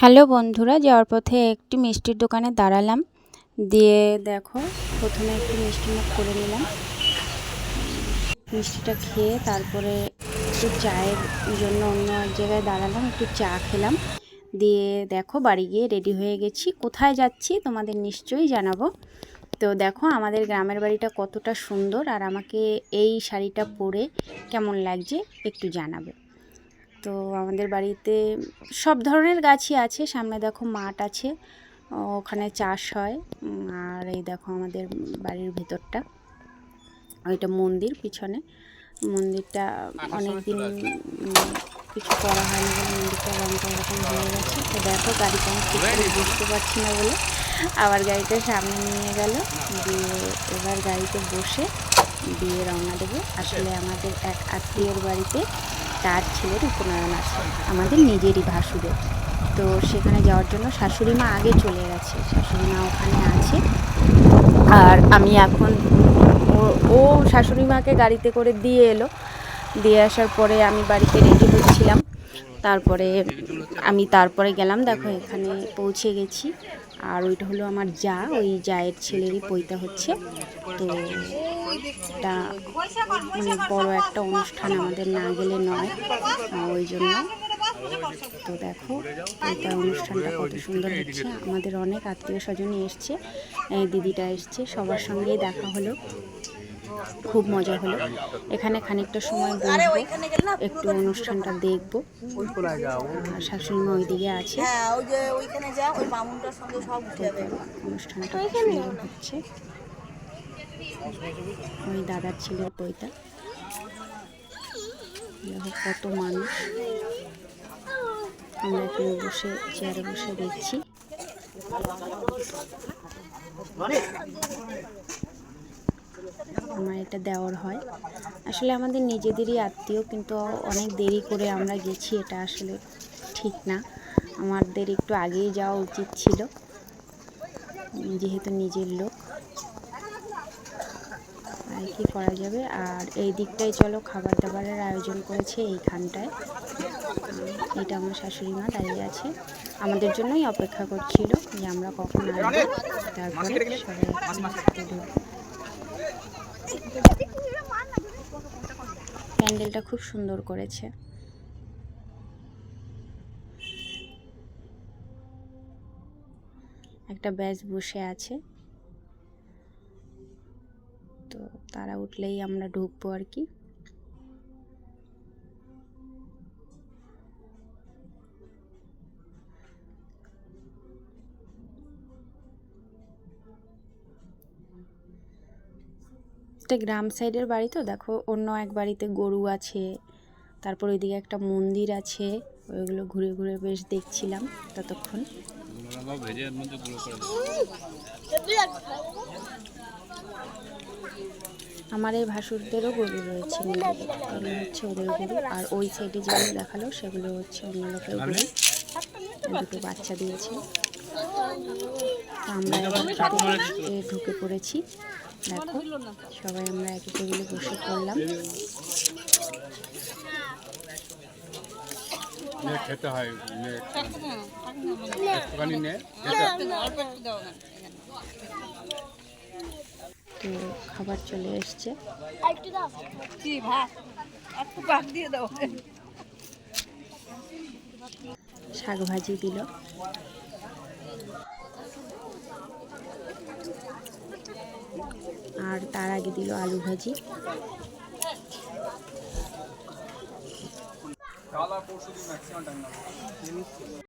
Hello বন্ধুরা যাওয়ার পথে একটি মিষ্টির দোকানে দাঁড়ালাম। দিয়ে দেখো, প্রথমে একটু মিষ্টি মুখ করে নিলাম। মিষ্টিটা খেয়ে তারপরে একটু চায়ের জন্য অন্য এক জায়গায় দাঁড়ালাম, একটু চা খেলাম। দিয়ে দেখো, বাড়ি গিয়ে রেডি হয়ে গেছি। কোথায় যাচ্ছি তোমাদের নিশ্চয়ই জানাব। তো দেখো, আমাদের গ্রামের বাড়িটা কতটা সুন্দর, আর আমাকে এই শাড়িটা পরে কেমন লাগছে একটু জানাবে। তো আমাদের বাড়িতে সব ধরনের গাছই আছে। সামনে দেখো মাঠ আছে ওখানে চাষ হয়। আর এই দেখো আমাদের বাড়ির ভেতরটা। ওইটা মন্দির পিছনে। মন্দিরটা অনেক দিন কিছু করা হয়নি বলে মন্দিরটা রঙটা এরকম হয়ে গেছে। তো দেখো গাড়িটা আমি ঠিক করে বুঝতে পারছি না বলে আবার গাড়িটা সামনে নিয়ে গেল। দিয়ে এবার গাড়িতে বসে দিয়ে রওনা দেবো। আসলে আমাদের এক আত্মীয়র বাড়িতে তার ছেলের উপনয়ন আছে, আমাদের নিজেরই ভাসুরের। তো সেখানে যাওয়ার জন্য শাশুড়ি মা আগে চলে গেছে, শাশুড়ি মা ওখানে আছে। আর আমি এখন ও শাশুড়ি মাকে গাড়িতে করে দিয়ে এলো। দিয়ে আসার পরে আমি বাড়িতে রেডি হচ্ছিলাম। তারপরে আমি তারপরে গেলাম, দেখো এখানে পৌঁছে গেছি। আর ওইটা হলো আমার যা, ওই জায়ের ছেলেরই পৈতা হচ্ছে। তো এটা মানে বড় একটা অনুষ্ঠান আমাদের না গেলে নয় ওই জন্য। তো দেখো এটা অনুষ্ঠানটা কত সুন্দর হচ্ছে। আমাদের অনেক আত্মীয় স্বজনই এসছে দিদিটা এসছে, সবার সঙ্গেই দেখা হলো। খুব মজা হলো। এখানে খানিকটা সময় বসবো, একটু অনুষ্ঠানটা দেখব। শাশুড়ি মা ওইদিকে আছে। অনুষ্ঠানটা হচ্ছে। ওই দাদার ছেলের বইটা। কত মানুষ। আমরা এখানে বসে, চেয়ারে বসে দেখছি। আমার এটা দেওয়ার হয়। আসলে আমাদের নিজেদেরই আত্মীয়, কিন্তু অনেক দেরি করে আমরা গেছি, এটা আসলে ঠিক না। আমাদের একটু আগেই যাওয়া উচিত ছিল, যেহেতু নিজের লোক। আর কি করা যাবে? আর এই দিকটাই চলো খাবার দাবারের আয়োজন করেছে এইখানটায়। এটা আমার শাশুড়ি মা দাঁড়িয়ে আছে। আমাদের জন্যই অপেক্ষা করছিল যে আমরা কখন আসব। তারপরে সবাই। প্যান্ডেলটা খুব সুন্দর করেছে। একটা ব্যাচ বসে আছে। তো তারা উঠলেই আমরা ঢুকবো আর কি। এটা গ্রাম সাইডের বাড়ি তো, দেখো অন্য এক বাড়িতে গরু আছে, তারপর ওইদিকে একটা মন্দির আছে, ওইগুলো ঘুরে ঘুরে বেশ দেখছিলাম ততক্ষণ। আমার এই ভাসুরদেরও গরু রয়েছে হচ্ছে ওদের গরু, আর ওই সাইডে যেগুলো দেখাল সেগুলো হচ্ছে অন্য লোকের গরু। দুটো বাচ্চা দিয়েছে। আমরা ঢুকে পড়েছি। দেখো সবাই আমরা একই টেবিলে বসে পড়লাম। খেতে হয় নে। খেতে। তো খাবার চলে এসছে। কি ভাত? একটু ভাত দিয়ে দাও। শাক ভাজি দিল। আর তার আগে দিল আলু ভাজি।